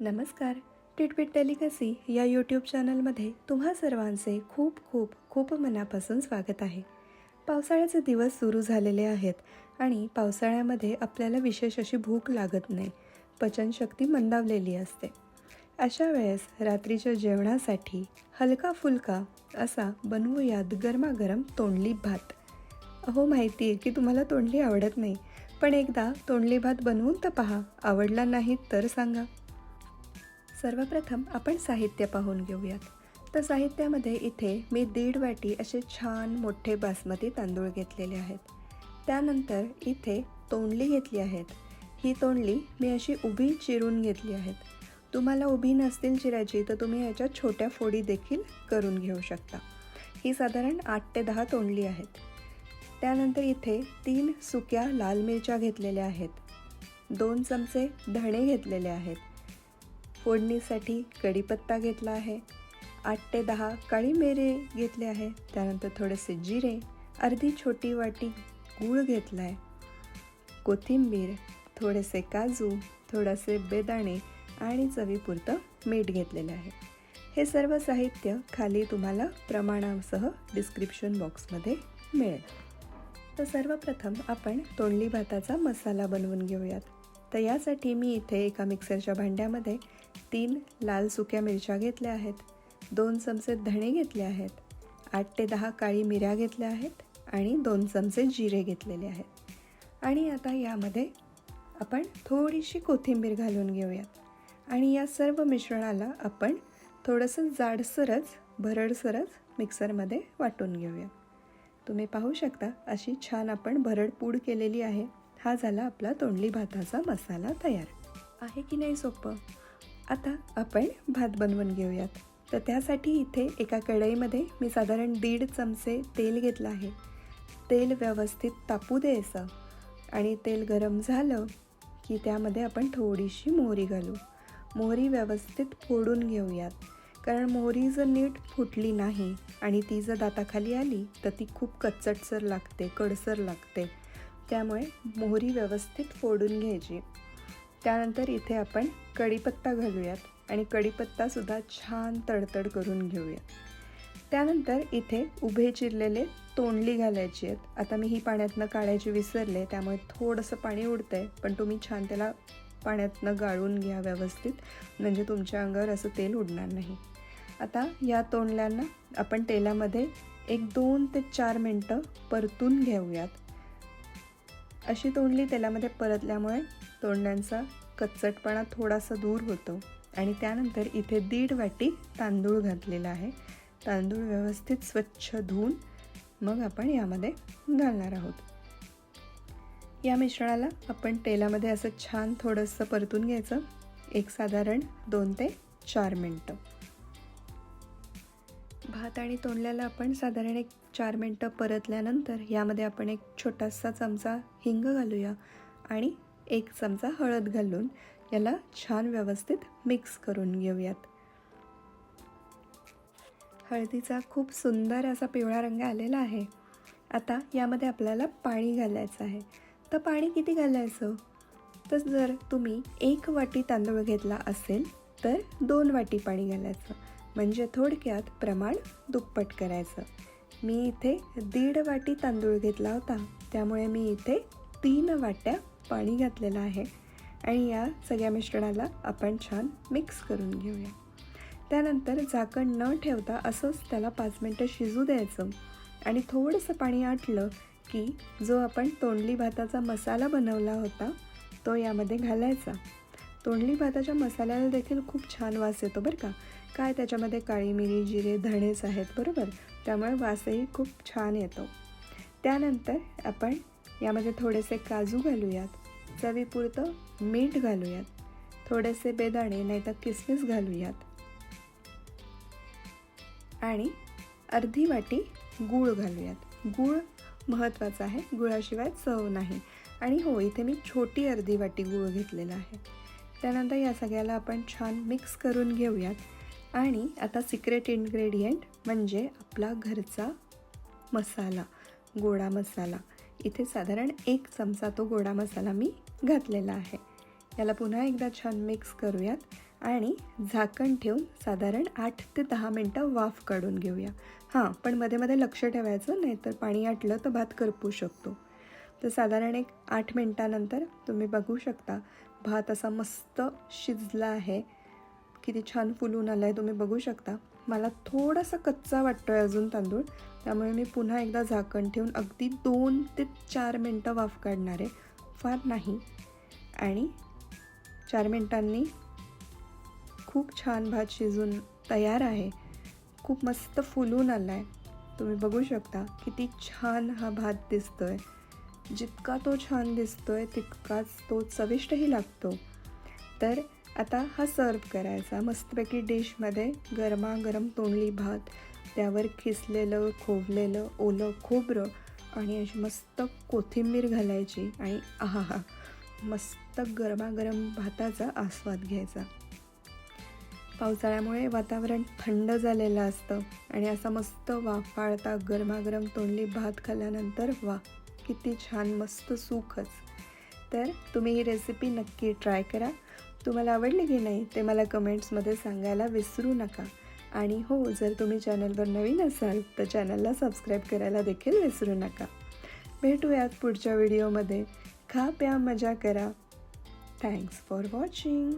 नमस्कार. टिटपिट डेलिकसी या यूट्यूब चॅनलमध्ये तुम्हा सर्वांचे खूप खूप खूप मनापासून स्वागत आहे. पावसाळ्याचे दिवस सुरू झालेले आहेत आणि पावसाळ्यामध्ये आपल्याला विशेष अशी भूक लागत नाही. पचनशक्ती मंदावलेली असते. अशा वेळेस रात्रीच्या जेवणासाठी हलका फुलका असा बनवूयात गरमागरम तोंडली भात. अहो माहिती आहे की तुम्हाला तोंडली आवडत नाही पण एकदा तोंडली भात बनवून तर पहा आवडला नाही तर सांगा. सर्वप्रथम आपण साहित्य पाहून घेऊयात. तर साहित्यामध्ये इथे मी दीड वाटी असे छान मोठे बासमती तांदूळ घेतलेले आहेत. त्यानंतर इथे तोंडली घेतली आहेत. ही तोंडली मी अशी उभी चिरून घेतली आहेत. तुम्हाला उभी नसतील चिरायची तर तुम्ही याच्या छोट्या फोडी देखील करून घेऊ शकता. ही साधारण आठ ते दहा तोंडली आहेत. त्यानंतर इथे तीन सुक्या लाल मिरच्या घेतलेल्या आहेत. दोन चमचे धणे घेतलेले आहेत. फोडणीसाठी कढीपत्ता घेतला आहे. आठ ते दहा काळी मिरे घेतले आहे त्यानंतर थोडेसे जिरे अर्धी छोटी वाटी गूळ घेतला आहे कोथिंबीर थोडेसे काजू थोडेसे बेदाणे आणि चवीपुरतं मीठ घेतलेलं आहे. हे सर्व साहित्य खाली तुम्हाला प्रमाणासह डिस्क्रिप्शन बॉक्समध्ये मिळेल. तर सर्वप्रथम आपण तोंडली भाताचा मसाला बनवून घेऊयात. तर यासाठी मी इथे एका मिक्सरच्या भांड्यामध्ये तीन लाल सुक्या मिरच्या घेतल्या आहेत दोन चमचे धणे घेतले आहेत आठ ते दहा काळी मिऱ्या घेतल्या आहेत आणि दोन चमचे जिरे घेतलेले आहेत. आणि आता यामध्ये आपण थोडीशी कोथिंबीर घालून घेऊयात. आणि या सर्व मिश्रणाला आपण थोडंसं जाडसरच भरडसरच मिक्सरमध्ये वाटून घेऊयात. तुम्ही पाहू शकता अशी छान आपण भरड पूड केलेली आहे. हा झाला आपला तोंडली भाताचा मसाला तयार. आहे की नाही सोपं आता आपण भात बनवून घेऊयात. तर त्यासाठी इथे एका कढईमध्ये मी साधारण दीड चमचे तेल घेतलं आहे. तेल व्यवस्थित तापू द्यायचं. आणि तेल गरम झालं की त्यामध्ये आपण थोडीशी मोहरी घालू. मोहरी व्यवस्थित फोडून घेऊयात. कारण मोहरी जर नीट फुटली नाही आणि ती जर दाताखाली आली तर ती खूप कच्चटसर लागते कडसर लागते. त्यामुळे मोहरी व्यवस्थित फोडून घ्यायची. त्यानंतर इथे आपण कढीपत्ता घालूयात आणि कढीपत्तासुद्धा छान तडतड करून घेऊयात त्यानंतर इथे उभे चिरलेले तोंडली घालायची आहेत. आता मी ही पाण्यातनं काढायची विसरले त्यामुळे थोडंसं पाणी उडतं आहे पण तुम्ही छान त्याला पाण्यातनं गाळून घ्या व्यवस्थित म्हणजे तुमच्या अंगावर असं तेल उडणार नाही. आता या तोंडल्यांना आपण तेलामध्ये एक दोन ते चार मिनटं परतून घेऊयात. अशी तोंडली तेलामध्ये परतल्यामुळे तोंडांचा कच्चटपणा थोडासा दूर होतो. आणि त्यानंतर इथे दीड वाटी तांदूळ घातलेला आहे. तांदूळ व्यवस्थित स्वच्छ धुवून मग आपण यामध्ये घालणार आहोत. या मिश्रणाला आपण तेलामध्ये असं छान थोडंसं परतून घ्यायचं. एक साधारण दोन ते चार मिनटं. भात आणि तोंडल्याला आपण साधारण एक चार मिनटं परतल्यानंतर यामध्ये आपण एक छोटासा चमचा हिंग घालूया आणि एक चमचा हळद घालून याला छान व्यवस्थित मिक्स करून घेऊयात. हळदीचा खूप सुंदर असा पिवळा रंग आलेला आहे. आता यामध्ये आपल्याला पाणी घालायचं आहे. तर पाणी किती घालायचं? तर जर तुम्ही एक वाटी तांदूळ घेतला असेल तर दोन वाटी पाणी घालायचं. म्हणजे थोडक्यात प्रमाण दुप्पट करायचं. मी इथे दीड वाटी तांदूळ घेतला होता. त्यामुळे मी इथे तीन वाट्या पाणी घातलेलं आहे. आणि या सगळ्या मिश्रणाला आपण छान मिक्स करून घेऊया. त्यानंतर झाकण न ठेवता असंच त्याला पाच मिनटं शिजू द्यायचं. आणि थोडंसं पाणी आटलं की जो आपण तोंडली भाताचा मसाला बनवला होता तो यामध्ये घालायचा. तोंडली भाताच्या मसाल्याला देखील खूप छान वास येतो बरं का. काय त्याच्यामध्ये काळी मिरी जिरे धणेच आहेत बरोबर? त्यामुळे वासही खूप छान येतो. त्यानंतर आपण यामध्ये थोडेसे काजू घालूयात चवीपुरतं मीठ घालूयात थोडेसे बेदाणे नाहीतर किसमिस घालूयात. आणि अर्धी वाटी गूळ घालूयात. गूळ महत्त्वाचा आहे गुळाशिवाय चव नाही. आणि हो इथे मी छोटी अर्धी वाटी गूळ घेतलेला आहे. त्यानंतर या सगळ्याला आपण छान मिक्स करून घेऊयात. आणि आता सिक्रेट इन्ग्रेडियंट म्हणजे आपला घरचा मसाला गोडा मसाला. इथे साधारण एक चमचा तो गोडा मसाला मी घातलेला आहे. याला पुन्हा एकदा छान मिक्स करूयात आणि झाकण ठेवून साधारण आठ ते दहा मिनटं वाफ काढून घेऊया. हां पण मध्ये मध्ये लक्ष ठेवायचं नाहीतर पाणी आटलं तर भात करपू शकतो. तर साधारण एक आठ मिनटानंतर तुम्ही बघू शकता भात असा मस्त शिजला आहे. किती छान फुलून आला आहे तुम्ही बघू शकता. मला थोडासा कच्चा वाटतो आहे अजून तांदूळ. त्यामुळे मी पुन्हा एकदा झाकण ठेवून अगदी दोन ते चार मिनटं वाफ काढणार आहे. फार नाही. आणि चार मिनटांनी खूप छान भात शिजून तयार आहे. खूप मस्त फुलून आला आहे तुम्ही बघू शकता किती छान हा भात दिसतो आहे जितका तो छान दिसतोय तितकाच तो चविष्टही लागतो. तर आता हा सर्व करायचा. मस्तपैकी डिशमध्ये गरमागरम तोंडली भात त्यावर खिसलेलं खोवलेलं ओलं खोबरं आणि अशी मस्त कोथिंबीर घालायची आणि आहा हा मस्त गरमागरम भाताचा आस्वाद घ्यायचा. पावसाळ्यामुळे वातावरण थंड झालेलं असतं आणि असा मस्त वाफाळता गरमागरम तोंडली भात खाल्ल्यानंतर वा किती छान मस्त सुखच. तर तुम्ही ही रेसिपी नक्की ट्राय करा. तुम्हाला आवडली की नाही ते मला कमेंट्समध्ये सांगायला विसरू नका. आणि हो जर तुम्ही चॅनलवर नवीन असाल तर चॅनलला सबस्क्राईब करायला देखील विसरू नका. भेटूयात पुढच्या व्हिडिओमध्ये खा प्या मजा करा. Thanks for watching